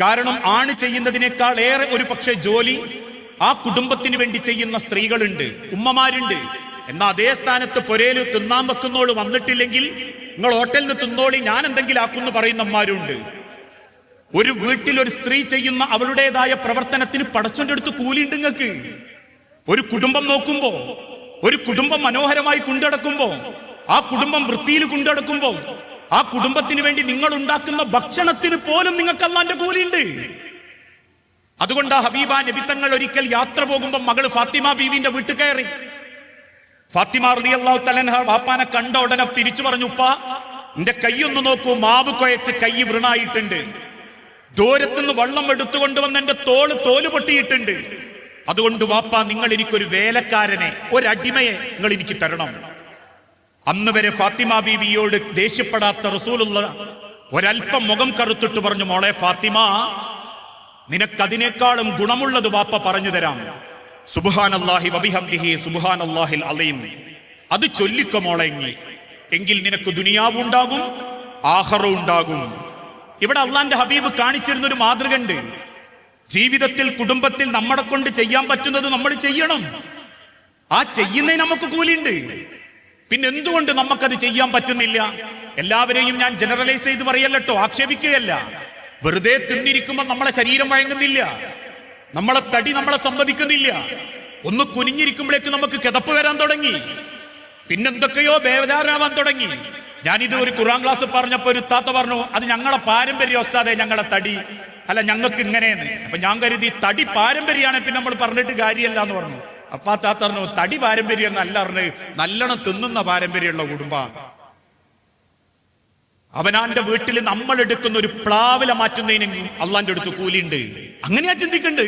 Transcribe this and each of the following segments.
കാരണം ആണ് ചെയ്യുന്നതിനേക്കാൾ ഏറെ ഒരു പക്ഷേ ജോലി ആ കുടുംബത്തിന് വേണ്ടി ചെയ്യുന്ന സ്ത്രീകളുണ്ട് ഉമ്മമാരുണ്ട്. എന്നാ അതേ സ്ഥാനത്ത് പൊരേൽ തിന്നാൻ വെക്കുന്നോൾ വന്നിട്ടില്ലെങ്കിൽ നിങ്ങൾ ഹോട്ടലിൽ നിന്ന് തിന്നോളി ഞാൻ എന്തെങ്കിലും ആക്കുന്നു പറയുന്ന അമ്മമാരുണ്ട് ഒരു വീട്ടിൽ ഒരു സ്ത്രീ ചെയ്യുന്ന അവളുടേതായ പ്രവർത്തനത്തിന് പടച്ചോന്റെ അടുത്ത് കൂലിയുണ്ട് നിങ്ങൾക്ക്. ഒരു കുടുംബം നോക്കുമ്പോ ഒരു കുടുംബം മനോഹരമായി കൊണ്ടടക്കുമ്പോ ആ കുടുംബം വൃത്തിയിൽ കൊണ്ടടക്കുമ്പോ ആ കുടുംബത്തിന് വേണ്ടി നിങ്ങൾ ഉണ്ടാക്കുന്ന ഭക്ഷണത്തിന് പോലും നിങ്ങൾക്ക് അള്ളാന്റെ കൂലിയുണ്ട്. അതുകൊണ്ട് ആ ഹബീബ നബിത്തങ്ങൾ ഒരിക്കൽ യാത്ര പോകുമ്പോൾ മകൾ ഫാത്തിമ ബീവിന്റെ വീട്ടിൽ കയറി. ഫാത്തിമ റതി അള്ളാഹു തലൻഹ വാപ്പാനെ കണ്ട ഉടനെ തിരിച്ചു പറഞ്ഞു ഉപ്പ എന്റെ കൈയൊന്ന് നോക്കൂ മാവ് കുഴച്ച് കൈ വൃണായിട്ടുണ്ട്. ദൂരത്തുനിന്ന് വള്ളം എടുത്തുകൊണ്ടുവന്ന് എന്റെ തോൾ തോൽ പൊട്ടിയിട്ടുണ്ട്. അതുകൊണ്ട് വാപ്പ നിങ്ങൾ എനിക്കൊരു വേലക്കാരനെ ഒരടിമയെ നിങ്ങൾ എനിക്ക് തരണം. അന്ന് വരെ ഫാത്തിമ ബീവിയോട് ദേഷ്യപ്പെടാത്ത റസൂലുള്ള ഒരൽപ്പം മുഖം കറുത്തിട്ട് പറഞ്ഞു മോളെ ഫാത്തിമ നിനക്കതിനേക്കാളും ഗുണമുള്ളത് വാപ്പ പറഞ്ഞു തരാം. സുബാൻ സുബാനല്ലാഹി സുബാൻ അള്ളാഹിൽ അലയും അത് ചൊല്ലിക്ക മോളെ എങ്കിൽ നിനക്ക് ദുനിയാവും ഉണ്ടാകും ആഹറും ഉണ്ടാകും. ഇവിടെ അള്ളാന്റെ ഹബീബ് കാണിച്ചിരുന്ന ഒരു മാതൃക ഉണ്ട് ജീവിതത്തിൽ കുടുംബത്തിൽ നമ്മളെ കൊണ്ട് ചെയ്യാൻ പറ്റുന്നത് നമ്മൾ ചെയ്യണം. ആ ചെയ്യുന്നതിന് നമുക്ക് കൂലിയുണ്ട്. പിന്നെ എന്തുകൊണ്ട് നമുക്കത് ചെയ്യാൻ പറ്റുന്നില്ല? എല്ലാവരെയും ഞാൻ ജനറലൈസ് ചെയ്ത് പറയല്ലോ ആക്ഷേപിക്കുകയല്ല. വെറുതെ തിന്നിരിക്കുമ്പോൾ നമ്മളെ ശരീരം വഴങ്ങുന്നില്ല. നമ്മളെ തടി നമ്മളെ സമ്മതിക്കുന്നില്ല. ഒന്ന് കുനിഞ്ഞിരിക്കുമ്പോഴേക്ക് നമുക്ക് കിതപ്പ് വരാൻ തുടങ്ങി. പിന്നെന്തൊക്കെയോ ബേജാറാവാൻ തുടങ്ങി. ഞാനിത് ഒരു ഖുറാൻ ക്ലാസ് പറഞ്ഞപ്പോ ഒരു താത്ത പറഞ്ഞു അത് ഞങ്ങളെ പാരമ്പര്യ അവസ്ഥാതെ ഞങ്ങളെ തടി. അല്ല ഞങ്ങൾക്ക് ഇങ്ങനെയെന്ന്. അപ്പൊ ഞാൻ കരുതി തടി പാരമ്പര്യമാണ്. പിന്നെ നമ്മൾ പറഞ്ഞിട്ട് കാര്യമല്ല എന്ന് പറഞ്ഞു. അപ്പൊ ആ താത്ത പറഞ്ഞു തടി പാരമ്പര്യം എന്നല്ല പറഞ്ഞു നല്ലോണം തിന്നുന്ന പാരമ്പര്യമുള്ള കുടുംബം. അവനാന്റെ വീട്ടിൽ നമ്മൾ എടുക്കുന്ന ഒരു പ്ലാവില മാറ്റുന്നതിന് അള്ളാന്റെ അടുത്ത് കൂലിയുണ്ട്. അങ്ങനെയാ ചിന്തിക്കണ്ട്.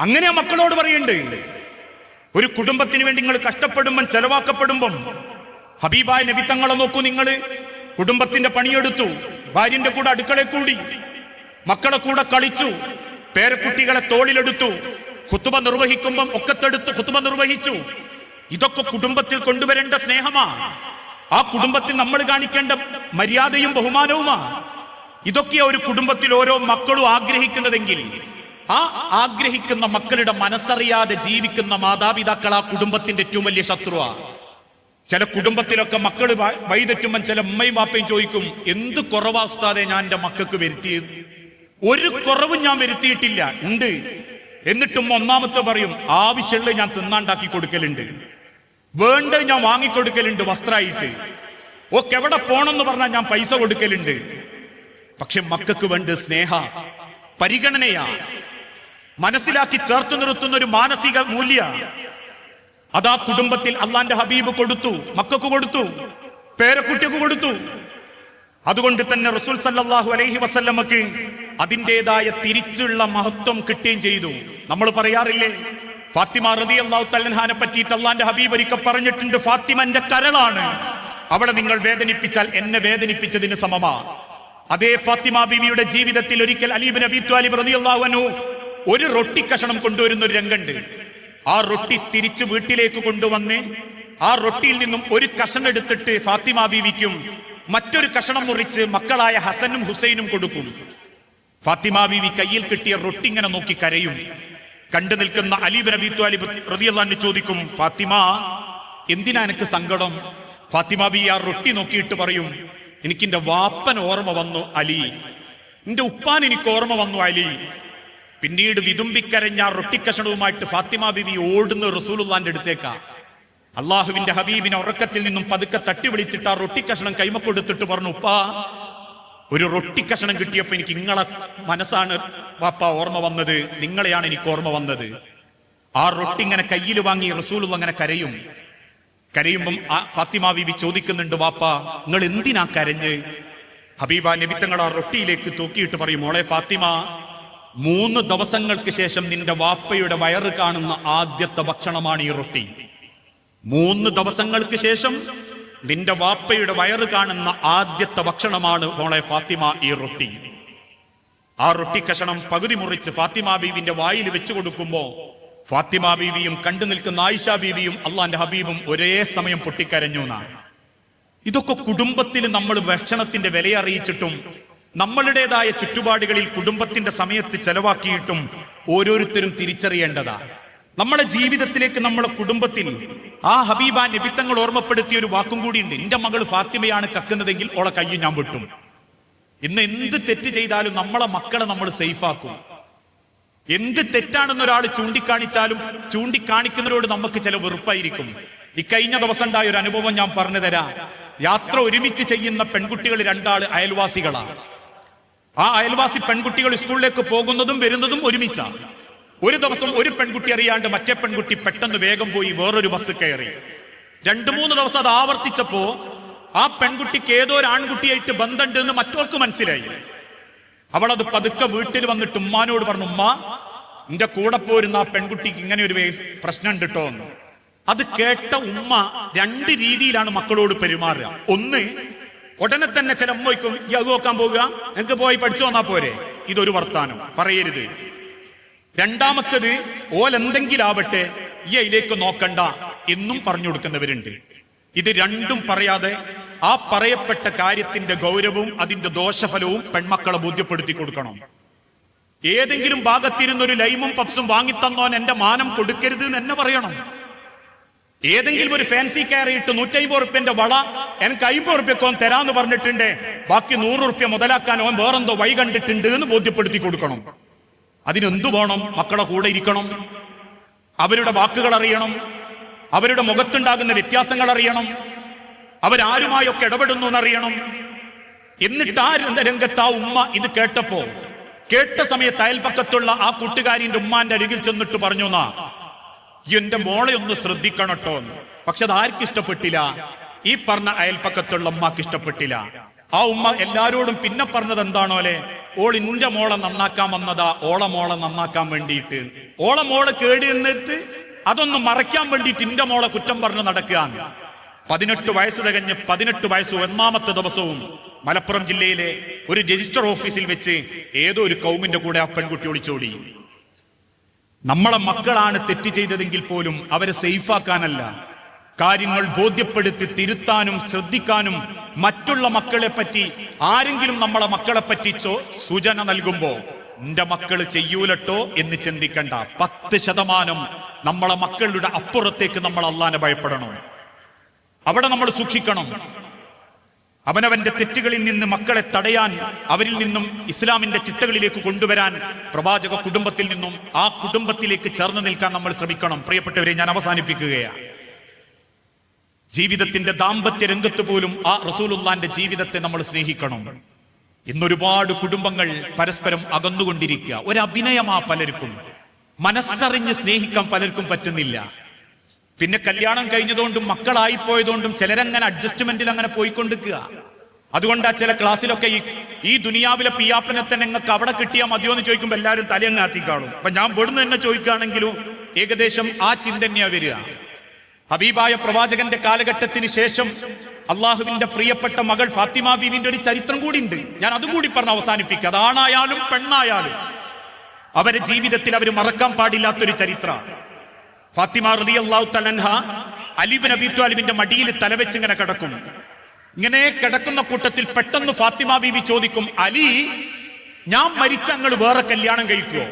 അങ്ങനെയാ മക്കളോട് പറയുന്നുണ്ട് ഒരു കുടുംബത്തിന് വേണ്ടി നിങ്ങൾ കഷ്ടപ്പെടുമ്പം ചെലവാക്കപ്പെടുമ്പം ഹബീബായ നബിത്തങ്ങളെ നോക്കൂ നിങ്ങൾ കുടുംബത്തിന്റെ പണിയെടുത്തു. ഭാര്യന്റെ കൂടെ അടുക്കളയിൽ കൂടി. മക്കളെ കൂടെ കളിച്ചു. പേരക്കുട്ടികളെ തോളിലെടുത്തു. കുത്തുബ നിർവഹിക്കുമ്പം ഒക്കത്തെടുത്ത് കുത്തുമ നിർവഹിച്ചു. ഇതൊക്കെ കുടുംബത്തിൽ കൊണ്ടുവരേണ്ട സ്നേഹമാ. ആ കുടുംബത്തിൽ നമ്മൾ കാണിക്കേണ്ട മര്യാദയും ബഹുമാനവുമാ. ഇതൊക്കെ ഒരു കുടുംബത്തിൽ ഓരോ മക്കളും ആഗ്രഹിക്കുന്നതെങ്കിൽ ആ ആഗ്രഹിക്കുന്ന മക്കളുടെ മനസ്സറിയാതെ ജീവിക്കുന്ന മാതാപിതാക്കൾ ആ കുടുംബത്തിന്റെ ഏറ്റവും വലിയ ശത്രുവാ. ചില കുടുംബത്തിലൊക്കെ മക്കൾ വഴിതെറ്റുമ്പോൾ ചില ഉമ്മയും വാപ്പയും ചോദിക്കും എന്ത് കുറവാ ഉസ്താദെ ഞാൻ എന്റെ മക്കൾക്ക് വരുത്തിയത്? ഒരു കുറവും ഞാൻ വരുത്തിയിട്ടില്ല. ഉണ്ട്. എന്നിട്ടും ഒന്നാമത്തെ പറയും ആവശ്യമുള്ള ഞാൻ തിന്നാണ്ടാക്കി കൊടുക്കലുണ്ട്. വേണ്ട ഞാൻ വാങ്ങിക്കൊടുക്കലുണ്ട് വസ്ത്രമായിട്ട് ഒക്കെ എവിടെ പോണെന്ന് പറഞ്ഞാൽ ഞാൻ പൈസ കൊടുക്കലുണ്ട്. പക്ഷെ മക്കൾക്ക് വേണ്ട സ്നേഹ പരിഗണനയാ. മനസ്സിലാക്കി ചേർത്ത് നിർത്തുന്ന ഒരു മാനസിക മൂല്യ. അതാ കുടുംബത്തിൽ അള്ളാന്റെ ഹബീബ് കൊടുത്തു മക്കൾക്ക് കൊടുത്തു പേരക്കുട്ടിക്ക് കൊടുത്തു. അതുകൊണ്ട് തന്നെ റസൂൽ സല്ലാഹു അലൈഹി വസല്ലമക്ക് അതിന്റെതായ തിരിച്ചുള്ള മഹത്വം കിട്ടുകയും ചെയ്തു. നമ്മൾ പറയാറില്ലേ? ഫാത്തിമ റതി അള്ളാഹു തല്ലൻഹാനെ പറ്റിയിട്ട് അള്ളാന്റെ ഹബീബ് പറഞ്ഞിട്ടുണ്ട് ഫാത്തിമന്റെ കരളാണ്. അവളെ നിങ്ങൾ വേദനിപ്പിച്ചാൽ എന്നെ വേദനിപ്പിച്ചതിന് സമമാ. അതേ ഫാത്തിമ ബീവിയുടെ ജീവിതത്തിൽ ഒരിക്കൽ അലീബ് നബി ത്വാലിബ് റതി അള്ളാഹുനു ഒരു റൊട്ടി കഷണം കൊണ്ടുവരുന്ന ഒരു രംഗുണ്ട് ആ റൊട്ടി തിരിച്ചു വീട്ടിലേക്ക് കൊണ്ടുവന്ന് ആ റൊട്ടിയിൽ നിന്നും ഒരു കഷണം എടുത്തിട്ട് ഫാത്തിമ ബീവിക്കും മറ്റൊരു കഷണം മുറിച്ച് മക്കളായ ഹസനും ഹുസൈനും കൊടുക്കും. ഫാത്തിമ ബീവി കയ്യിൽ കിട്ടിയ റൊട്ടി ഇങ്ങനെ നോക്കി കരയും. കണ്ടു നിൽക്കുന്ന അലീബ് നബി ത്വാലിബ് റതിയല്ലാന്ന് ചോദിക്കും ഫാത്തിമ എന്തിനാ എനിക്ക് സങ്കടം? ഫാത്തിമ ബി ആ റൊട്ടി നോക്കിയിട്ട് പറയും എനിക്ക് എന്റെ വാപ്പൻ ഓർമ്മ വന്നു അലി. എന്റെ ഉപ്പാൻ എനിക്ക് ഓർമ്മ വന്നു അലി. പിന്നീട് വിതുമ്പിക്കരഞ്ഞ ആ റൊട്ടിക്കഷണവുമായിട്ട് ഫാത്തിമ ബിവി ഓടുന്ന റസൂലുള്ളാന്റെ അടുത്തേക്കാ. അള്ളാഹുവിന്റെ ഹബീബിനെ ഉറക്കത്തിൽ നിന്നും പതുക്കെ തട്ടി വിളിച്ചിട്ട് ആ റൊട്ടിക്കഷണം കൈമക്കൊടുത്തിട്ട് പറഞ്ഞു ഉപ്പാ ഒരു റൊട്ടിക്കഷണം കിട്ടിയപ്പോ എനിക്ക് ഇങ്ങളെ മനസ്സാണ് വാപ്പ ഓർമ്മ വന്നത്. നിങ്ങളെയാണ് എനിക്ക് ഓർമ്മ വന്നത്. ആ റൊട്ടി ഇങ്ങനെ കയ്യിൽ വാങ്ങി റസൂൽ അങ്ങനെ കരയും. കരയുമ്പം ആ ഫാത്തിമ ബിബി ചോദിക്കുന്നുണ്ട് വാപ്പ നിങ്ങൾ എന്തിനാ കരഞ്ഞ്? ഹബീബ നബിത്തങ്ങൾ ആ റൊട്ടിയിലേക്ക് തൂക്കിയിട്ട് പറയും മോളെ ഫാത്തിമ മൂന്ന് ദിവസങ്ങൾക്ക് ശേഷം നിന്റെ വാപ്പയുടെ വയറ് കാണുന്ന ആദ്യത്തെ ഭക്ഷണമാണ് ഈ റൊട്ടി. മൂന്ന് ദിവസങ്ങൾക്ക് ശേഷം നിന്റെ വാപ്പയുടെ വയറ് കാണുന്ന ആദ്യത്തെ ഭക്ഷണമാണ് മോളെ ഫാത്തിമ ഈ റൊട്ടി. ആ റൊട്ടി കഷണം പകുതി മുറിച്ച് ഫാത്തിമ ബീവിന്റെ വായിൽ വെച്ചു കൊടുക്കുമ്പോ ഫാത്തിമ ബീവിയും കണ്ടു നിൽക്കുന്ന ആയിഷ ബീവിയും അള്ളാന്റെ ഹബീബും ഒരേ സമയം പൊട്ടിക്കരഞ്ഞു എന്നാണ് ഇതൊക്കെ കുടുംബത്തിൽ നമ്മൾ ഭക്ഷണത്തിന്റെ വില അറിയിച്ചിട്ടും നമ്മളുടേതായ ചുറ്റുപാടുകളിൽ കുടുംബത്തിന്റെ സമയത്ത് ചെലവാക്കിയിട്ടും ഓരോരുത്തരും തിരിച്ചറിയേണ്ടതാ. നമ്മുടെ ജീവിതത്തിലേക്ക് നമ്മുടെ കുടുംബത്തിൽ ആ ഹബീബ നബിത്തങ്ങൾ ഓർമ്മപ്പെടുത്തിയ ഒരു വാക്കും കൂടിയുണ്ട്. എന്റെ മകൾ ഫാത്തിമയാണ് കക്കുന്നതെങ്കിൽ ഓളെ കൈ ഞാൻ വെട്ടും. ഇന്ന് എന്ത് തെറ്റ് ചെയ്താലും നമ്മളെ മക്കളെ നമ്മൾ സേഫാക്കും. എന്ത് തെറ്റാണെന്ന് ഒരാൾ ചൂണ്ടിക്കാണിച്ചാലും ചൂണ്ടിക്കാണിക്കുന്നവരോട് നമുക്ക് ചില വെറുപ്പായിരിക്കും. ഇക്കഴിഞ്ഞ ദിവസം ഉണ്ടായ ഒരു അനുഭവം ഞാൻ പറഞ്ഞു തരാം. യാത്ര ഒരുമിച്ച് ചെയ്യുന്ന പെൺകുട്ടികൾ രണ്ടാൾ അയൽവാസികളാണ്. ആ അയൽവാസി പെൺകുട്ടികൾ സ്കൂളിലേക്ക് പോകുന്നതും വരുന്നതും ഒരുമിച്ചാണ്. ഒരു ദിവസം ഒരു പെൺകുട്ടി അറിയാണ്ട് മറ്റേ പെൺകുട്ടി പെട്ടെന്ന് വേഗം പോയി വേറൊരു ബസ് കയറി. രണ്ടു മൂന്ന് ദിവസം അത് ആവർത്തിച്ചപ്പോ ആ പെൺകുട്ടിക്ക് ഏതോ ഒരു ആൺകുട്ടിയായിട്ട് ബന്ധമുണ്ട് എന്ന് മറ്റോർക്ക് മനസ്സിലായി. അവൾ അത് പതുക്കെ വീട്ടിൽ വന്നിട്ട് ഉമ്മാനോട് പറഞ്ഞു ഉമ്മ എന്റെ കൂടെ പോരുന്ന ആ പെൺകുട്ടിക്ക് ഇങ്ങനെ ഒരു പ്രശ്നം ഉണ്ട് കേട്ടോ എന്ന്. അത് കേട്ട ഉമ്മ രണ്ട് രീതിയിലാണ് മക്കളോട് പെരുമാറുക. ഒന്ന് ഉടനെ തന്നെ ചില ഉമ്മയ്ക്കും ഈ അത് നോക്കാൻ പോകുക എനിക്ക് പോയി പഠിച്ചു വന്നാ പോരെ? ഇതൊരു വർത്താനം. പറയരുത്. രണ്ടാമത്തത് ഓലെന്തെങ്കിലും ആവട്ടെ ഈ അതിലേക്ക് നോക്കണ്ട എന്നും പറഞ്ഞു കൊടുക്കുന്നവരുണ്ട്. ഇത് രണ്ടും പറയാതെ ആ പറയപ്പെട്ട കാര്യത്തിന്റെ ഗൗരവവും അതിന്റെ ദോഷഫലവും പെൺമക്കളെ ബോധ്യപ്പെടുത്തി കൊടുക്കണം. ഏതെങ്കിലും ഭാഗത്തിരുന്ന് ഒരു ലൈമും പപ്സും വാങ്ങിത്തന്നോൻ എന്റെ മാനം കൊടുക്കരുത് എന്ന് എന്നെ പറയണം. ഏതെങ്കിലും ഒരു ഫാൻസി കയറിയിട്ട് നൂറ്റമ്പത് റുപ്യന്റെ വള എനിക്ക് അമ്പത് റുപ്യക്കോൻ തരാന്ന് പറഞ്ഞിട്ടുണ്ട്. ബാക്കി നൂറ് റുപ്യ മുതലാക്കാൻ ഓൻ വേറെന്തോ വഴി കണ്ടിട്ടുണ്ട് എന്ന് ബോധ്യപ്പെടുത്തി കൊടുക്കണം. അതിനെന്തു വേണം? മക്കളെ കൂടെ ഇരിക്കണം. അവരുടെ വാക്കുകൾ അറിയണം. അവരുടെ മുഖത്തുണ്ടാകുന്ന വ്യത്യാസങ്ങൾ അറിയണം. അവരാരുമായൊക്കെ ഇടപെടുന്നു എന്നറിയണം. എന്നിട്ട് ആ രംഗ- രംഗത്ത് ആ ഉമ്മ ഇത് കേട്ടപ്പോ കേട്ട സമയത്ത് അയൽപക്കത്തുള്ള ആ കൂട്ടുകാരിന്റെ ഉമ്മാന്റെ അരികിൽ ചെന്നിട്ട് പറഞ്ഞു എന്നാ എന്റെ മോളെ ഒന്ന് ശ്രദ്ധിക്കണട്ടോ പക്ഷെ അത് ആർക്കും ഇഷ്ടപ്പെട്ടില്ല. ഈ പറഞ്ഞ അയൽപ്പക്കത്തുള്ള ഉമ്മാക്ക് ഇഷ്ടപ്പെട്ടില്ല. ആ ഉമ്മ എല്ലാരോടും പിന്നെ പറഞ്ഞത് എന്താണോലെ ഓൾ ഇന്റെ മോളെ നന്നാക്കാൻ വന്നതാ ഓളെ മോളെ നന്നാക്കാൻ വേണ്ടിയിട്ട്. ഓളെ മോളെ കേടി എന്നിട്ട് അതൊന്ന് മറയ്ക്കാൻ വേണ്ടിയിട്ട് ഇന്റെ മോളെ കുറ്റം പറഞ്ഞു നടക്കുകയാണ്. പതിനെട്ട് വയസ്സ് തികഞ്ഞ് പതിനെട്ട് വയസ്സ് ഒന്നാമത്തെ ദിവസവും മലപ്പുറം ജില്ലയിലെ ഒരു രജിസ്റ്റർ ഓഫീസിൽ വെച്ച് ഏതോ ഒരു കൗമിന്റെ കൂടെ ആ പെൺകുട്ടി ഒളിച്ചോടി. നമ്മളെ മക്കളാണ് തെറ്റ് ചെയ്തതെങ്കിൽ പോലും അവരെ സേഫാക്കാനല്ല കാര്യങ്ങൾ ബോധ്യപ്പെടുത്തി തിരുത്താനും ശ്രദ്ധിക്കാനും മറ്റുള്ള മക്കളെ പറ്റി ആരെങ്കിലും നമ്മളെ മക്കളെ പറ്റി സൂചന നൽകുമ്പോ എന്റെ മക്കൾ ചെയ്യൂലട്ടോ എന്ന് ചിന്തിക്കണ്ട. പത്ത് ശതമാനം നമ്മളെ മക്കളുടെ അപ്പുറത്തേക്ക് നമ്മൾ അള്ളാനെ ഭയപ്പെടണം. അവിടെ നമ്മൾ സൂക്ഷിക്കണം. അവനവന്റെ തെറ്റുകളിൽ നിന്ന് മക്കളെ തടയാൻ അവരിൽ നിന്നും ഇസ്ലാമിന്റെ ചിട്ടകളിലേക്ക് കൊണ്ടുവരാൻ പ്രവാചക കുടുംബത്തിൽ നിന്നും ആ കുടുംബത്തിലേക്ക് ചേർന്ന് നിൽക്കാൻ നമ്മൾ ശ്രമിക്കണം. പ്രിയപ്പെട്ടവരെ ഞാൻ അവസാനിപ്പിക്കുകയാണ്. ജീവിതത്തിന്റെ ദാമ്പത്യ രംഗത്ത് പോലും ആ റസൂലുള്ളാന്റെ ജീവിതത്തെ നമ്മൾ സ്നേഹിക്കണം. ഇന്നൊരുപാട് കുടുംബങ്ങൾ പരസ്പരം അകന്നുകൊണ്ടിരിക്കുക. ഒരു അഭിനയമാ പലർക്കും. മനസ്സറിഞ്ഞ് സ്നേഹിക്കാൻ പലർക്കും പറ്റുന്നില്ല. പിന്നെ കല്യാണം കഴിഞ്ഞതുകൊണ്ടും മക്കളായി പോയതുകൊണ്ടും ചിലരങ്ങനെ അഡ്ജസ്റ്റ്മെന്റിൽ അങ്ങനെ പോയിക്കൊണ്ടിരിക്കുക. അതുകൊണ്ട് ചില ക്ലാസ്സിലൊക്കെ ഈ ഈ ദുനിയാവിലെ പിയാപ്പനെ തന്നെ നിങ്ങൾക്ക് അവിടെ കിട്ടിയാൽ മതിയോ എന്ന് ചോദിക്കുമ്പോൾ എല്ലാവരും തലയങ്ങാത്തി കാണും അപ്പൊ ഞാൻ ഇവിടുന്ന് തന്നെ ചോദിക്കുകയാണെങ്കിലും ഏകദേശം ആ ചിന്ത തന്നെയാ വരിക. ഹബീബായ പ്രവാചകന്റെ കാലഘട്ടത്തിന് ശേഷം അള്ളാഹുവിന്റെ പ്രിയപ്പെട്ട മകൾ ഫാത്തിമ ബീവിന്റെ ഒരു ചരിത്രം കൂടി ഉണ്ട് ഞാൻ അതും കൂടി പറഞ്ഞ് അവസാനിപ്പിക്കുക അതാണായാലും പെണ്ണായാലും അവരെ ജീവിതത്തിൽ അവർ മറക്കാൻ പാടില്ലാത്തൊരു ചരിത്ര. ഫാത്തിമ റലി അള്ളാഹു തലൻഹ അലിബിൻ അബി അലിബിന്റെ മടിയിൽ തലവെച്ച് ഇങ്ങനെ കിടക്കും. ഇങ്ങനെ കിടക്കുന്ന കൂട്ടത്തിൽ പെട്ടെന്ന് ഫാത്തിമ ബീവി ചോദിക്കും അലി ഞാൻ മരിച്ച അങ്ങ് വേറെ കല്യാണം കഴിക്കുവോ?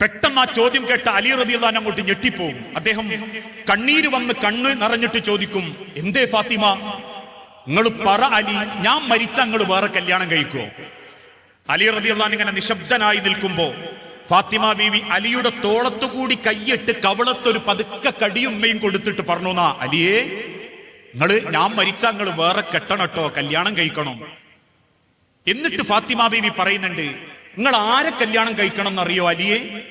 പെട്ടെന്ന് ആ ചോദ്യം കേട്ട അലി റബി അള്ളഹാൻ അങ്ങോട്ട് ഞെട്ടിപ്പോവും. അദ്ദേഹം കണ്ണീര് വന്ന് കണ്ണ് നിറഞ്ഞിട്ട് ചോദിക്കും എന്തേ ഫാത്തിമ? നിങ്ങൾ പറ അലി ഞാൻ മരിച്ച നിങ്ങൾ വേറെ കല്യാണം കഴിക്കുവോ? അലി റബി അള്ളഹാൻ ഇങ്ങനെ നിശബ്ദനായി നിൽക്കുമ്പോ ഫാത്തിമ ബീവി അലിയുടെ തോളത്തുകൂടി കൈയിട്ട് കവളത്തൊരു പതുക്കെ കടിയുമ്മയും കൊടുത്തിട്ട് പറഞ്ഞു നാ അലിയേ നിങ്ങൾ ഞാൻ മരിച്ച നിങ്ങൾ വേറെ കെട്ടണട്ടോ കല്യാണം കഴിക്കണം. എന്നിട്ട് ഫാത്തിമ ബീവി പറയുന്നുണ്ട് നിങ്ങൾ ആരെ കല്യാണം കഴിക്കണം എന്നറിയോ അലിയെ?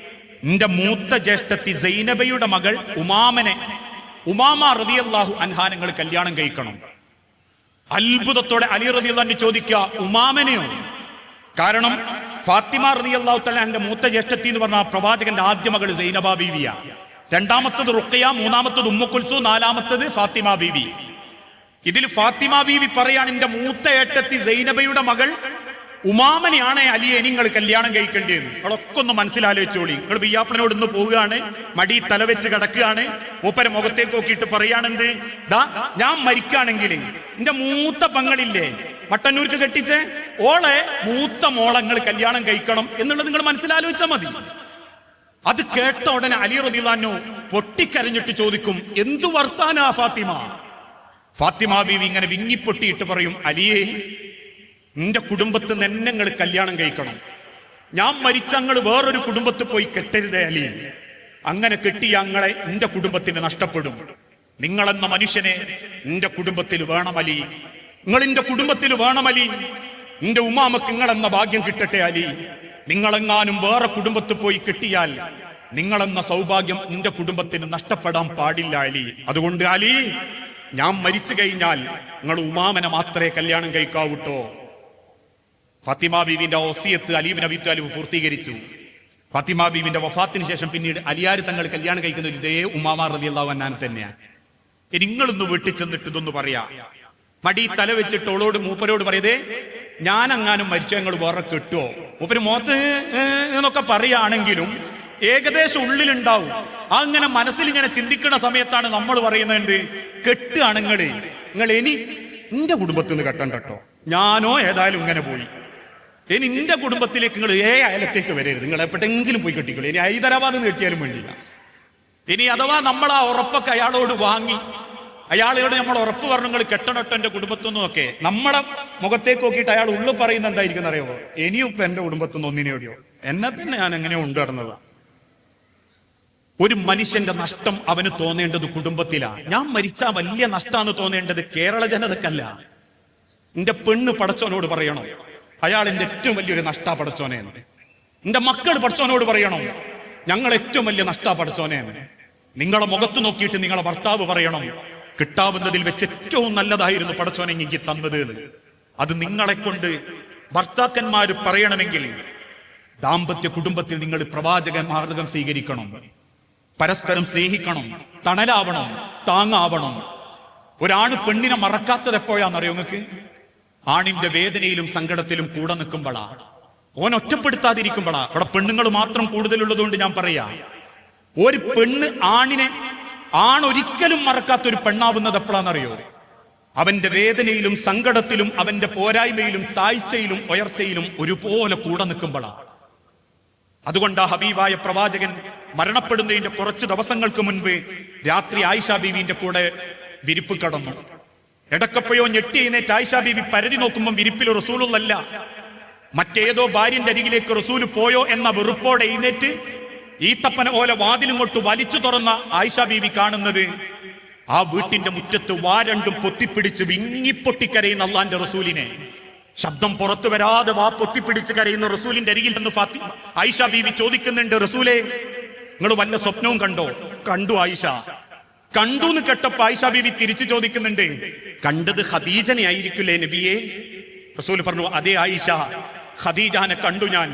നിന്റെ മൂത്ത ജ്യേഷ്ഠത്തി സൈനബയുടെ മകൾ ഉമാമനെ. ഉമാമ റതിയല്ലാഹു അൻഹാ നിങ്ങൾ കല്യാണം കഴിക്കണം. അത്ഭുതത്തോടെ അലി റതി റതിയല്ലാഹു ചോദിക്കുക ഉമാമനെയോ? കാരണം ഫാത്തിമ റളിയല്ലാഹു തല എന്റെ മൂത്ത ജ്യേഷ്ഠത്തി എന്ന് പറഞ്ഞ പ്രവാചകന്റെ ആദ്യ മകൾ സൈനബ ബീവിയ. രണ്ടാമത്തത് റുക്കയ മൂന്നാമത്തത് ഉമ്മുക്കുൽസു നാലാമത്തത് ഫാത്തിമ ബീവി. ഇതിൽ ഫാത്തിമ ബീവി പറയാണ് എന്റെ മൂത്ത ഏട്ടത്തി സൈനബയുടെ മകൾ ഉമാമനെയാണ് അലിയെ നിങ്ങൾ കല്യാണം കഴിക്കേണ്ടിയെന്ന് നിങ്ങളൊക്കെ ഒന്ന് മനസ്സിലാലോചിച്ചോളി. നിങ്ങൾ ബിയ്യാപ്പനോട് ഇന്ന് പോവുകയാണ്. മടി തലവെച്ച് കിടക്കുകയാണ്. മൂപ്പര മുഖത്തേക്ക് നോക്കിയിട്ട് പറയുകയാണെന്ത് ദാ ഞാൻ മരിക്കുകയാണെങ്കിൽ എന്റെ മൂത്ത പങ്ങളില്ലേ? മട്ടന്നൂർക്ക് കെട്ടിച്ച്? ഓളെ മൂത്ത മോളങ്ങൾ കല്യാണം കഴിക്കണം എന്നുള്ളത് നിങ്ങൾ മനസ്സിലാലോചിച്ചാൽ മതി. അത് കേട്ട ഉടനെ അലി റദിലാനോ പൊട്ടിക്കരഞ്ഞിട്ട് ചോദിക്കും എന്തു വർത്താനാ ഫാത്തിമ? ഫാത്തിമ ബീവി ഇങ്ങനെ വിങ്ങിപ്പൊട്ടിയിട്ട് പറയും അലിയേ നിന്റെ കുടുംബത്തിൽ നിന്ന് നിങ്ങൾ കല്യാണം കഴിക്കണം. ഞാൻ മരിച്ച അങ്ങൾ വേറൊരു കുടുംബത്തിൽ പോയി കെട്ടരുതേ അലി. അങ്ങനെ കെട്ടിയ അങ്ങളെ നിന്റെ കുടുംബത്തിന് നഷ്ടപ്പെടും. നിങ്ങളെന്ന മനുഷ്യനെ നിന്റെ കുടുംബത്തിൽ വേണമലി നിങ്ങൾ നിന്റെ കുടുംബത്തിൽ വേണമലി നിന്റെ ഉമാമക്ക് നിങ്ങളെന്ന ഭാഗ്യം കിട്ടട്ടെ അലി. നിങ്ങളെങ്ങാനും വേറെ കുടുംബത്തിൽ പോയി കിട്ടിയാൽ നിങ്ങളെന്ന സൗഭാഗ്യം നിന്റെ കുടുംബത്തിന് നഷ്ടപ്പെടാൻ പാടില്ല അലി. അതുകൊണ്ട് അലി ഞാൻ മരിച്ചു കഴിഞ്ഞാൽ നിങ്ങൾ ഉമാമനെ മാത്രമേ കല്യാണം കഴിക്കാവൂട്ടോ. ഫാത്തിമ ബീവിന്റെ ഒസിയത്ത് അലീബ് നബി താലിബ് പൂർത്തീകരിച്ചു. ഫാത്തിമ ബീവിന്റെ വഫാത്തിന് ശേഷം പിന്നീട് അലിയാർ തങ്ങൾ കല്യാണം കഴിക്കുന്ന ഇതേ ഉമാമാ റതി അള്ളാഹു അന്നാൻ തന്നെയാണ് നിങ്ങളൊന്ന് വീട്ടിൽ ചെന്നിട്ട് ഇതൊന്ന് പറയാ. മടി തല വെച്ചിട്ട് ഓളോട് മൂപ്പരോട് പറയതേ ഞാൻ അങ്ങാനും മരിച്ചു ഞങ്ങൾ വേറെ കെട്ടുവോ? മൂപ്പര് മോത്ത് എന്നൊക്കെ പറയുകയാണെങ്കിലും ഏകദേശം ഉള്ളിലുണ്ടാവും. അങ്ങനെ മനസ്സിൽ ഇങ്ങനെ ചിന്തിക്കുന്ന സമയത്താണ് നമ്മൾ പറയുന്നത് കെട്ടുകയാണ് നിങ്ങൾ. നിങ്ങൾ ഇനി എന്റെ കുടുംബത്തിൽ നിന്ന് കെട്ടണ്ട കേട്ടോ ഞാനോ ഏതായാലും ഇങ്ങനെ പോയി. ഇനി നിന്റെ കുടുംബത്തിലേക്ക് നിങ്ങൾ ഏ അയലത്തേക്ക് വരരുത്. നിങ്ങൾ എപ്പോഴെങ്കിലും പോയി കെട്ടിക്കോളൂ. ഇനി ഹൈദരാബാദ് നിന്ന് കെട്ടിയാലും വേണ്ടിയില്ല. ഇനി അഥവാ നമ്മൾ ആ ഉറപ്പൊക്കെ അയാളോട് വാങ്ങി അയാളോട് നമ്മൾ ഉറപ്പ് പറഞ്ഞു നിങ്ങൾ കെട്ടണട്ടോ എന്റെ കുടുംബത്തൊന്നും ഒക്കെ നമ്മളെ മുഖത്തേക്ക് നോക്കിയിട്ട് അയാൾ ഉള്ളു പറയുന്ന എന്തായിരിക്കും അറിയോ ഇനിയും ഇപ്പൊ എന്റെ കുടുംബത്തൊന്നും ഒന്നിനെയോടിയോ എന്നെ തന്നെ ഞാൻ എങ്ങനെ ഉണ്ട് നടന്നതാ? ഒരു മനുഷ്യന്റെ നഷ്ടം അവന് തോന്നേണ്ടത് കുടുംബത്തിലാണ് ഞാൻ മരിച്ചാ വലിയ നഷ്ടമാണ് തോന്നേണ്ടത് കേരള ജനതക്കല്ല. എന്റെ പെണ്ണ് പടച്ചവനോട് പറയണം. അയാൾ ഏറ്റവും വലിയൊരു നഷ്ടാ പഠിച്ചോനെ എന്ന് എന്റെ മക്കൾ പഠിച്ചോനോട് പറയണം ഞങ്ങൾ ഏറ്റവും വലിയ നഷ്ടാ പഠിച്ചോനെ എന്ന് നിങ്ങളെ മുഖത്ത് നോക്കിയിട്ട് നിങ്ങളെ ഭർത്താവ് പറയണം കിട്ടാവുന്നതിൽ വെച്ച് ഏറ്റവും നല്ലതായിരുന്നു പടച്ചോനെ എനിക്ക് തന്നത് എന്ന്. അത് നിങ്ങളെ കൊണ്ട് ഭർത്താക്കന്മാർ പറയണമെങ്കിൽ ദാമ്പത്യ കുടുംബത്തിൽ നിങ്ങൾ പ്രവാചക മാർഗം സ്വീകരിക്കണം പരസ്പരം സ്നേഹിക്കണം തണലാവണം താങ്ങാവണം. ഒരാണ് പെണ്ണിനെ മറക്കാത്തത് എപ്പോഴാണെന്നറിയോ നിങ്ങൾക്ക്? ആണിന്റെ വേദനയിലും സങ്കടത്തിലും കൂടെ നിൽക്കുമ്പോഴാ ഓൻ ഒറ്റപ്പെടുത്താതിരിക്കുമ്പോഴാ അവിടെ പെണ്ണുങ്ങൾ മാത്രം കൂടുതലുള്ളതുകൊണ്ട് ഞാൻ പറയാ. ഒരു പെണ്ണ് ആണിനെ ആണൊരിക്കലും മറക്കാത്ത ഒരു പെണ്ണാവുന്നത് എപ്പോഴാണെന്നറിയോ അവന്റെ വേദനയിലും സങ്കടത്തിലും അവന്റെ പോരായ്മയിലും താഴ്ചയിലും ഉയർച്ചയിലും ഒരുപോലെ കൂടെ നിൽക്കുമ്പോഴാ അതുകൊണ്ട് ഹബീബായ പ്രവാചകൻ മരണപ്പെടുന്നതിന്റെ കുറച്ച് ദിവസങ്ങൾക്ക് മുൻപ് രാത്രി ആയിഷ ബീവിന്റെ കൂടെ വിരിപ്പ് കടന്നു. ഇടക്കപ്പോഴോ ഞെട്ടി എഴുന്നേറ്റ് ആയിഷ ബീവി പരതി നോക്കുമ്പോൾ വിരിപ്പിൽ റസൂലൊന്നല്ല മറ്റേതോ ഭാര്യന്റെ അരികിലേക്ക് റസൂൽ പോയോ എന്ന വെറുപ്പോടെ എഴുന്നേറ്റ് ഈത്തപ്പന പോലെ വാതിലിങ്ങോട്ട് വലിച്ചു തുറന്ന ആയിഷ ബീവി കാണുന്നത്. ആ വീട്ടിന്റെ മുറ്റത്ത് വാരണ്ടും പൊത്തിപ്പിടിച്ച് വിങ്ങിപ്പൊട്ടിക്കരയുന്ന അള്ളാന്റെ റസൂലിനെ. ശബ്ദം പുറത്തു വരാതെ വാ പൊത്തിപ്പിടിച്ച് കരയുന്ന റസൂലിന്റെ അരികിൽ നിന്ന് ഫാത്തി ആയിഷ ബീവി ചോദിക്കുന്നുണ്ട് റസൂലെ നിങ്ങൾ വല്ല സ്വപ്നവും കണ്ടോ? കണ്ടു ആയിഷ. കണ്ടു എന്ന് കേട്ടപ്പോ ആയിഷ ബീവി തിരിച്ചു ചോദിക്കുന്നുണ്ട് കണ്ടത് ഖദീജനെ ആയിരിക്കില്ലേ നബിയെ? റസൂൽ പറഞ്ഞു അതേ ആയിഷ ഖദീജാനെ കണ്ടു ഞാൻ.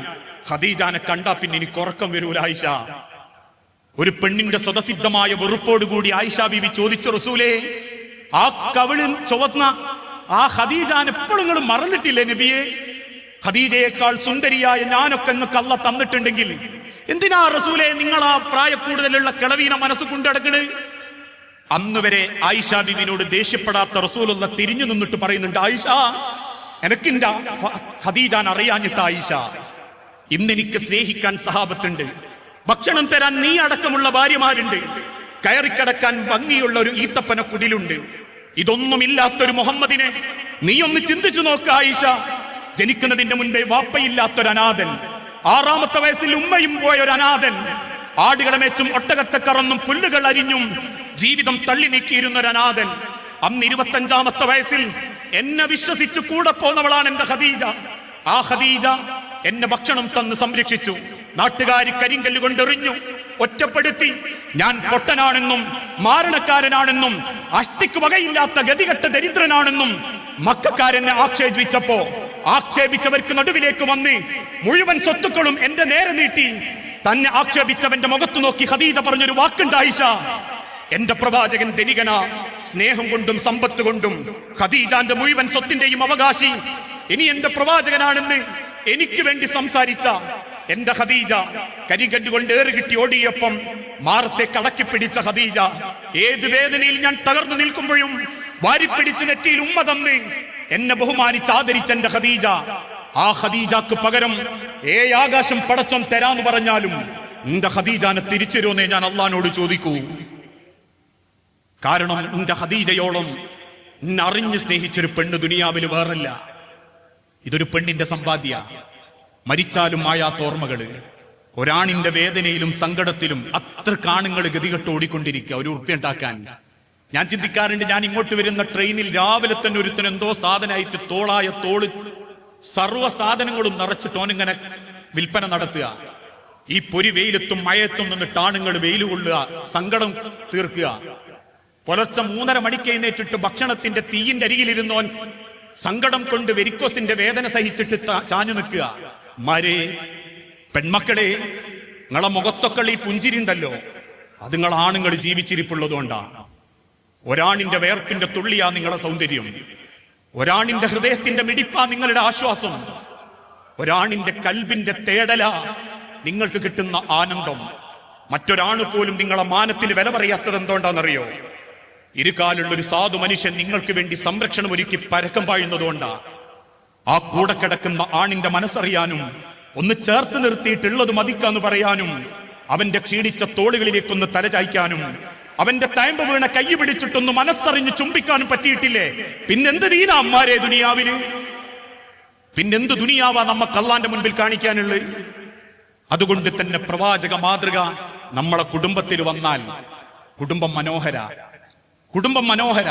ഖദീജാനെ കണ്ടാ പിന്നെ എനിക്ക് ഉറക്കം വരൂല ആയിഷ. ഒരു പെണ്ണിന്റെ സ്വതസിദ്ധമായ വെറുപ്പോടുകൂടി ആയിഷ ബീവി ചോദിച്ചു റസൂലേ ആ കവിളിൽ ചുവന്ന ആ ഖദീജാൻ എപ്പോഴും മറന്നിട്ടില്ലേ നബിയെ? ഖദീജയേക്കാൾ സുന്ദരിയായ ഞാനൊക്കെ നിങ്ങൾക്ക് അല്ല തന്നിട്ടുണ്ടെങ്കിൽ എന്തിനാ റസൂലെ നിങ്ങൾ ആ പ്രായക്കൂടുതലുള്ള കിളവീന മനസ്സ് കൊണ്ടടക്കണ്? അന്ന് വരെ ആയിഷ ബിബിനോട് ദേഷ്യപ്പെടാത്ത റസൂലുള്ള തിരിഞ്ഞു നിന്നിട്ട് പറയുന്നുണ്ട് ആയിഷ എനക്കിന്റെ ഖദീജാൻ അറിയാഞ്ഞിട്ട് ആയിഷ ഇന്നെനിക്ക് സ്നേഹിക്കാൻ സഹാബത്തുണ്ട്. ഭക്ഷണം തരാൻ നീ അടക്കമുള്ള ഭാര്യമാരുണ്ട്. കയറിക്കടക്കാൻ ഭംഗിയുള്ള ഒരു ഈത്തപ്പന കുടിലുണ്ട്. ഇതൊന്നുമില്ലാത്തൊരു മുഹമ്മദിനെ നീ ഒന്ന് ചിന്തിച്ചു നോക്ക ആയിഷ. ജനിക്കുന്നതിന്റെ മുൻപേ വാപ്പയില്ലാത്തൊരു അനാഥൻ ആറാമത്തെ വയസ്സിൽ ഉമ്മയും പോയ ഒരു അനാഥൻ. ആടുകളെ മേച്ചും ഒട്ടകത്തെ കറന്നും പുല്ലുകൾ അരിഞ്ഞും ജീവിതം തള്ളി നീക്കിയിരുന്ന ഒരു അനാഥൻ. അന്ന് ഇരുപത്തഞ്ചാമത്തെ വയസ്സിൽ എന്നെ വിശ്വസിച്ച് കൂടെ പോന്നവളാണ് എന്റെ ഖദീജ. ആ ഖദീജ എന്നെ ഭക്ഷണം തന്ന് സംരക്ഷിച്ചു. നാട്ടുകാരി കരിങ്കല്ല് കൊണ്ടെറിഞ്ഞു. ഒറ്റപ്പെടുത്തി ഞാൻ പൊട്ടനാണെന്നും മാരണക്കാരനാണെന്നും അഷ്ടിക്ക് വകയില്ലാത്ത ഗതികെട്ട ദരിദ്രനാണെന്നും മക്കാരെന്നെ ആക്ഷേപിച്ചപ്പോ ആക്ഷേപിച്ചവർക്ക് നടുവിലേക്ക് വന്ന് മുഴുവൻ സ്വത്തുക്കളും എന്റെ നേരെ നീട്ടി. തന്നെ ആക്ഷേപിച്ചവന്റെ മുഖത്തു നോക്കി ഖദീജ പറഞ്ഞൊരു വാക്കുണ്ട് ആയിഷ. എന്റെ പ്രവാചകൻ ധനികന സ്നേഹം കൊണ്ടും സമ്പത്ത് കൊണ്ടും ഖദീജാന്റെ മുഴുവൻ സ്വത്തിന്റെയും അവകാശി. ഇനി എന്റെ പ്രവാചകനാണെന്ന് എനിക്ക് വേണ്ടി സംസാരിച്ച എന്റെ ഖദീജ കരി കൊണ്ട് ഏറ് കിട്ടി ഓടിയപ്പം മാറത്തെ കടക്കി പിടിച്ച ഖദീജ ഏത് വേദനയിൽ ഞാൻ തകർന്നു നിൽക്കുമ്പോഴും വാരിപ്പിടിച്ച് നെറ്റിയിൽ ഉമ്മ തന്ന് എന്നെ ബഹുമാനിച്ച് ആദരിച്ച എന്റെ ഖദീജ ആ ഖദീജക്ക് പകരം ഏ ആകാശം പടച്ചം തരാന്ന് പറഞ്ഞാലും എന്റെ ഖദീജാനെ തിരിച്ചുതരുമെന്നേ ഞാൻ അള്ളഹാനോട് ചോദിക്കൂ. കാരണം നിന്റെ ഹദീജയോളം നിന്നറിഞ്ഞ് സ്നേഹിച്ചൊരു പെണ്ണ് ദുനിയാവിൽ വേറല്ല. ഇതൊരു പെണ്ണിന്റെ സമ്പാദ്യ മരിച്ചാലും മായാത്ത ഓർമ്മകൾ. ഒരാണിന്റെ വേദനയിലും സങ്കടത്തിലും അത്ര കാണുങ്ങൾ ഗതികെട്ട് ഓടിക്കൊണ്ടിരിക്കുക ഒരു ഉറുപ്പ്യ ഉണ്ടാക്കാൻ. ഞാൻ ചിന്തിക്കാറുണ്ട് ഞാൻ ഇങ്ങോട്ട് വരുന്ന ട്രെയിനിൽ രാവിലെ തന്നെ ഒരുത്തൻ എന്തോ സാധനമായിട്ട് തോളായ തോൾ സർവ സാധനങ്ങളും നിറച്ചിട്ട് ഓനിങ്ങനെ വിൽപ്പന നടത്തുക. ഈ പൊരി വെയിലത്തും മഴയത്തും നിന്നിട്ട് ആണുങ്ങൾ വെയിൽ കൊള്ളുക സങ്കടം തീർക്കുക. പുലർച്ചെ മൂന്നര മണിക്ക് എഴുന്നേറ്റിട്ട് ഭക്ഷണത്തിന്റെ തീയിന്റെ അരികിലിരുന്നോൻ സങ്കടം കൊണ്ട് വെരിക്കോസിന്റെ വേദന സഹിച്ചിട്ട് ചാഞ്ഞു നിൽക്കുക. മാരേ പെൺമക്കളെ നിങ്ങളെ മുഖത്തൊക്കെ ഈ പുഞ്ചിരിണ്ടല്ലോ അത് നിങ്ങൾ ആണുങ്ങൾ ജീവിച്ചിരിപ്പുള്ളതുകൊണ്ടാണ് ഒരാണിന്റെ വേർപ്പിന്റെ തുള്ളിയാ നിങ്ങളെ സൗന്ദര്യം. ഒരാണിന്റെ ഹൃദയത്തിന്റെ മിടിപ്പാ നിങ്ങളുടെ ആശ്വാസം. ഒരാണിന്റെ കൽബിന്റെ തേടല നിങ്ങൾക്ക് കിട്ടുന്ന ആനന്ദം. മറ്റൊരാണ് പോലും നിങ്ങളെ മാനത്തിന് വില പറയാത്തത് എന്തുകൊണ്ടാണെന്നറിയോ ഇരുകാലുള്ള ഒരു സാധു മനുഷ്യൻ നിങ്ങൾക്ക് വേണ്ടി സംരക്ഷണം ഒരുക്കി പരക്കം പാഴുന്നതുകൊണ്ടാ ആ കൂടെ കിടക്കുന്ന ആണിന്റെ മനസ്സറിയാനും ഒന്ന് ചേർത്ത് നിർത്തിയിട്ടുള്ളത് മതിക്കാന്ന് പറയാനും അവന്റെ ക്ഷീണിച്ച തോളുകളിലേക്കൊന്ന് തലചായ്ക്കാനും അവന്റെ തയമ്പ് വീണ കൈ പിടിച്ചിട്ടൊന്ന് മനസ്സറിഞ്ഞ് ചുംബിക്കാനും പറ്റിയിട്ടില്ലേ? പിന്നെന്ത് ദീന അമ്മാരെ ദുനിയാവിൽ? പിന്നെന്ത് ദുനിയാവാ നമ്മക്ക് അള്ളാന്റെ മുൻപിൽ കാണിക്കാനുള്ളത്? അതുകൊണ്ട് തന്നെ പ്രവാചക മാതൃക നമ്മളെ കുടുംബത്തിൽ വന്നാൽ കുടുംബം മനോഹര. കുടുംബം മനോഹര.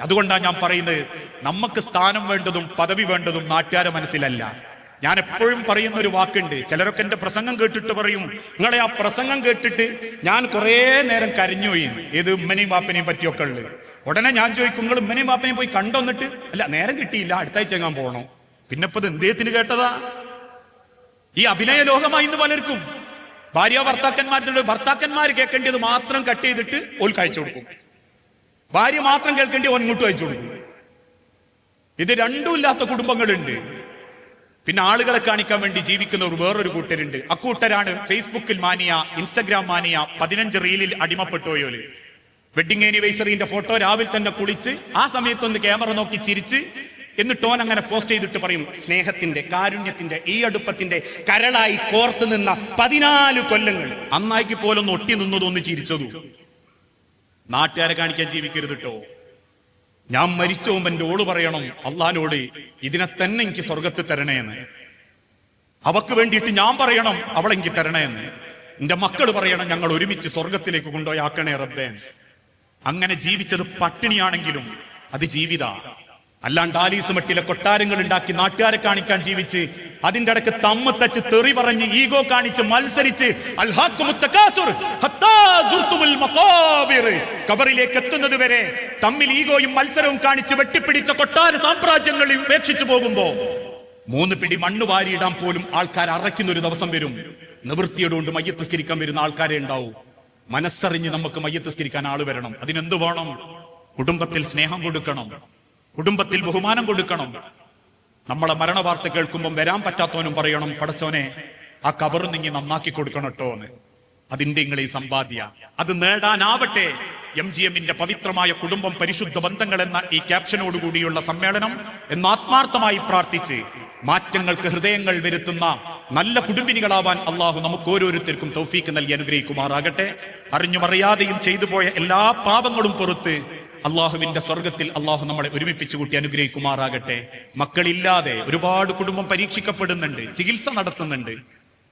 അതുകൊണ്ടാണ് ഞാൻ പറയുന്നത് നമുക്ക് സ്ഥാനം വേണ്ടതും പദവി വേണ്ടതും നാട്ടുകാരെ മനസ്സിലല്ല. ഞാൻ എപ്പോഴും പറയുന്ന ഒരു വാക്കുണ്ട് ചിലരൊക്കെ എന്റെ പ്രസംഗം കേട്ടിട്ട് പറയും നിങ്ങളെ ആ പ്രസംഗം കേട്ടിട്ട് ഞാൻ കുറേ നേരം കരഞ്ഞു പോയി ഏത് ഉമ്മനെയും വാപ്പനെയും പറ്റിയൊക്കെ ഉള്ളത്. ഉടനെ ഞാൻ ചോദിക്കും നിങ്ങൾ ഉമ്മനെയും വാപ്പനെയും പോയി കണ്ടോന്നിട്ട് അല്ല നേരം കിട്ടിയില്ല അടുത്താഴ്ച എങ്ങാൻ പോകണോ. പിന്നെ ഇപ്പൊ എന്തേത്തിന് കേട്ടതാ? ഈ അഭിനയ ലോകമായി ഇന്ന് പലർക്കും. ഭാര്യ ഭർത്താക്കന്മാരുടെ ഭർത്താക്കന്മാർ കേൾക്കേണ്ടത് മാത്രം കട്ട് ചെയ്തിട്ട് ഓൽ അയച്ചു കൊടുക്കും. ഭാര്യ മാത്രം കേൾക്കേണ്ടി ഓൻ ഇങ്ങോട്ട് അയച്ചു കൊടുക്കും. ഇത് രണ്ടും ഇല്ലാത്ത കുടുംബങ്ങളുണ്ട്. പിന്നെ ആളുകളെ കാണിക്കാൻ വേണ്ടി ജീവിക്കുന്ന ഒരു വേറൊരു കൂട്ടരുണ്ട്. അക്കൂട്ടരാണ് ഫേസ്ബുക്കിൽ മാനിയ ഇൻസ്റ്റഗ്രാം മാനിയ പതിനഞ്ച് റീലിൽ അടിമപ്പെട്ടോയോൽ വെഡിങ് ആനിവേഴ്സറിന്റെ ഫോട്ടോ രാവിലെ തന്നെ കുളിച്ച് ആ സമയത്തൊന്ന് ക്യാമറ നോക്കി ചിരിച്ച് എന്നിട്ട് ഓൻ അങ്ങനെ പോസ്റ്റ് ചെയ്തിട്ട് പറയും സ്നേഹത്തിന്റെ കാരുണ്യത്തിന്റെ ഈ അടുപ്പത്തിന്റെ കരളായി കോർത്ത് നിന്ന പതിനാല് കൊല്ലങ്ങൾ അന്നായിക്ക് പോലൊന്ന് ഒട്ടി നിന്നതൊന്ന് ചിരിച്ചതു. നാട്ടുകാരെ കാണിക്കാൻ ജീവിക്കരുത് കേട്ടോ ഞാൻ മരിച്ചു എന്റെ ഓൾ പറയണം അള്ളഹാനോട് ഇതിനെ തന്നെ എനിക്ക് സ്വർഗത്ത് തരണേന്ന്. അവക്ക് വേണ്ടിയിട്ട് ഞാൻ പറയണം അവളെനിക്ക് തരണേന്ന്. എന്റെ മക്കൾ പറയണം ഞങ്ങൾ ഒരുമിച്ച് സ്വർഗത്തിലേക്ക് കൊണ്ടുപോയി ആക്കണേ റബ്ബേ. അങ്ങനെ ജീവിച്ചത് പട്ടിണിയാണെങ്കിലും അത് ജീവിത. അല്ലാണ്ട് ആലീസ് മട്ടിലെ കൊട്ടാരങ്ങൾ ഉണ്ടാക്കി നാട്ടുകാരെ കാണിക്കാൻ ജീവിച്ച് അതിന്റെ ഇടയ്ക്ക് തമ്മ തച്ച് തെറി പറഞ്ഞ് ഈഗോ കാണിച്ച് മത്സരിച്ച്. കബറിലേക്ക് എത്തുന്നത് വരെ തമ്മിൽ ഈഗോയും മത്സരവും കാണിച്ച് വെട്ടിപ്പിടിച്ച കൊട്ടാര സാമ്രാജ്യങ്ങളിൽ ഉപേക്ഷിച്ചു പോകുമ്പോ മൂന്ന് പിടി മണ്ണ് വാരിയിടാൻ പോലും ആൾക്കാർ അറയ്ക്കുന്ന ഒരു ദിവസം വരും. നിവൃത്തിയോടുകൊണ്ട് മയ്യത്തസ്കരിക്കാൻ വരുന്ന ആൾക്കാരെ ഉണ്ടാവും. മനസ്സറിഞ്ഞ് നമുക്ക് മയ്യത്തസ്കരിക്കാൻ ആൾ വരണം. അതിനെന്ത് വേണം? കുടുംബത്തിൽ സ്നേഹം കൊടുക്കണം. കുടുംബത്തിൽ ബഹുമാനം കൊടുക്കണം. നമ്മളെ മരണ വാർത്ത കേൾക്കുമ്പോൾ വരാൻ പറ്റാത്തവനും പറയണം പടച്ചോനെ ആ കബറ് നീങ്ങി നന്നാക്കി കൊടുക്കണം കേട്ടോ എന്ന് അതിന്റെ നിങ്ങൾ ഈ സമ്പാദ്യ. അത് നേടാനാവട്ടെ. എം ജി എമ്മിന്റെ പവിത്രമായ കുടുംബം പരിശുദ്ധ ബന്ധങ്ങൾ എന്ന ഈ ക്യാപ്ഷനോടുകൂടിയുള്ള സമ്മേളനം എന്ന് ആത്മാർത്ഥമായി പ്രാർത്ഥിച്ച് മാറ്റങ്ങൾക്ക് ഹൃദയങ്ങൾ വരുത്തുന്ന നല്ല കുടുംബിനികളാവാൻ അള്ളാഹു നമുക്ക് ഓരോരുത്തർക്കും തൗഫീക്ക് നൽകി അനുഗ്രഹിക്കുമാറാകട്ടെ. അറിഞ്ഞുമറിയാതെയും ചെയ്തു പോയ എല്ലാ പാപങ്ങളും പുറത്ത് അള്ളാഹുവിന്റെ സ്വർഗത്തിൽ അള്ളാഹു നമ്മളെ ഒരുമിപ്പിച്ചു കൂട്ടി അനുഗ്രഹിക്കുമാറാകട്ടെ. മക്കളില്ലാതെ ഒരുപാട് കുടുംബം പരീക്ഷിക്കപ്പെടുന്നുണ്ട് ചികിത്സ നടത്തുന്നുണ്ട്.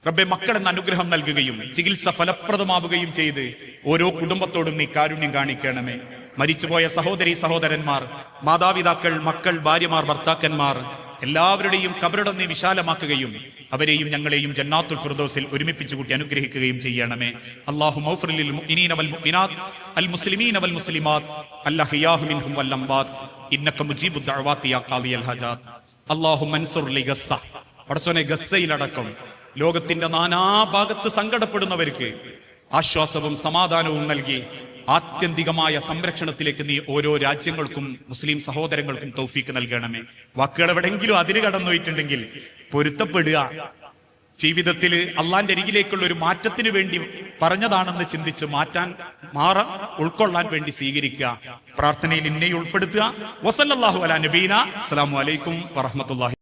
റബ്ബെ മക്കളെന്ന അനുഗ്രഹം നൽകുകയും ചികിത്സ ഫലപ്രദമാവുകയും ചെയ്ത് ഓരോ കുടുംബത്തോടും നീ കാരുണ്യം കാണിക്കണമേ. മരിച്ചുപോയ സഹോദരി സഹോദരന്മാർ മാതാപിതാക്കൾ മക്കൾ ഭാര്യമാർ ഭർത്താക്കന്മാർ എല്ലാവരുടെയും കബറിടം നീ വിശാലമാക്കുകയും അവരെയും ഞങ്ങളെയും ജന്നാത്തുൽ ഫിർദൗസിൽ ഒരുമിപ്പിച്ചു കൂട്ടി അനുഗ്രഹിക്കുകയും ചെയ്യണമേ. അല്ലാഹു മൗഫറിൽ പടച്ചോനെ ഗസ്സയിലടക്കം ലോകത്തിന്റെ നാനാഭാഗത്ത് സങ്കടപ്പെടുന്നവർക്ക് ആശ്വാസവും സമാധാനവും നൽകി ആത്യന്തികമായ സംരക്ഷണത്തിലേക്ക് നീ ഓരോ രാജ്യങ്ങൾക്കും മുസ്ലിം സഹോദരങ്ങൾക്കും തൗഫീക്ക് നൽകണമേ. വാക്കുകൾ എവിടെങ്കിലും അതിര് കടന്നു പോയിട്ടുണ്ടെങ്കിൽ പൊരുത്തപ്പെടുക. ജീവിതത്തിൽ അള്ളാന്റെ അരികിലേക്കുള്ള ഒരു മാറ്റത്തിന് വേണ്ടി പറഞ്ഞതാണെന്ന് ചിന്തിച്ച് മാറ്റാൻ മാറ ഉൾക്കൊള്ളാൻ വേണ്ടി സ്വീകരിക്കുക. പ്രാർത്ഥനയിൽ ഇന്നെ ഉൾപ്പെടുത്തുക വസല്ലാഹു അല നബീന. അസ്സലാമു അലൈക്കും വറഹമത്തല്ലാഹി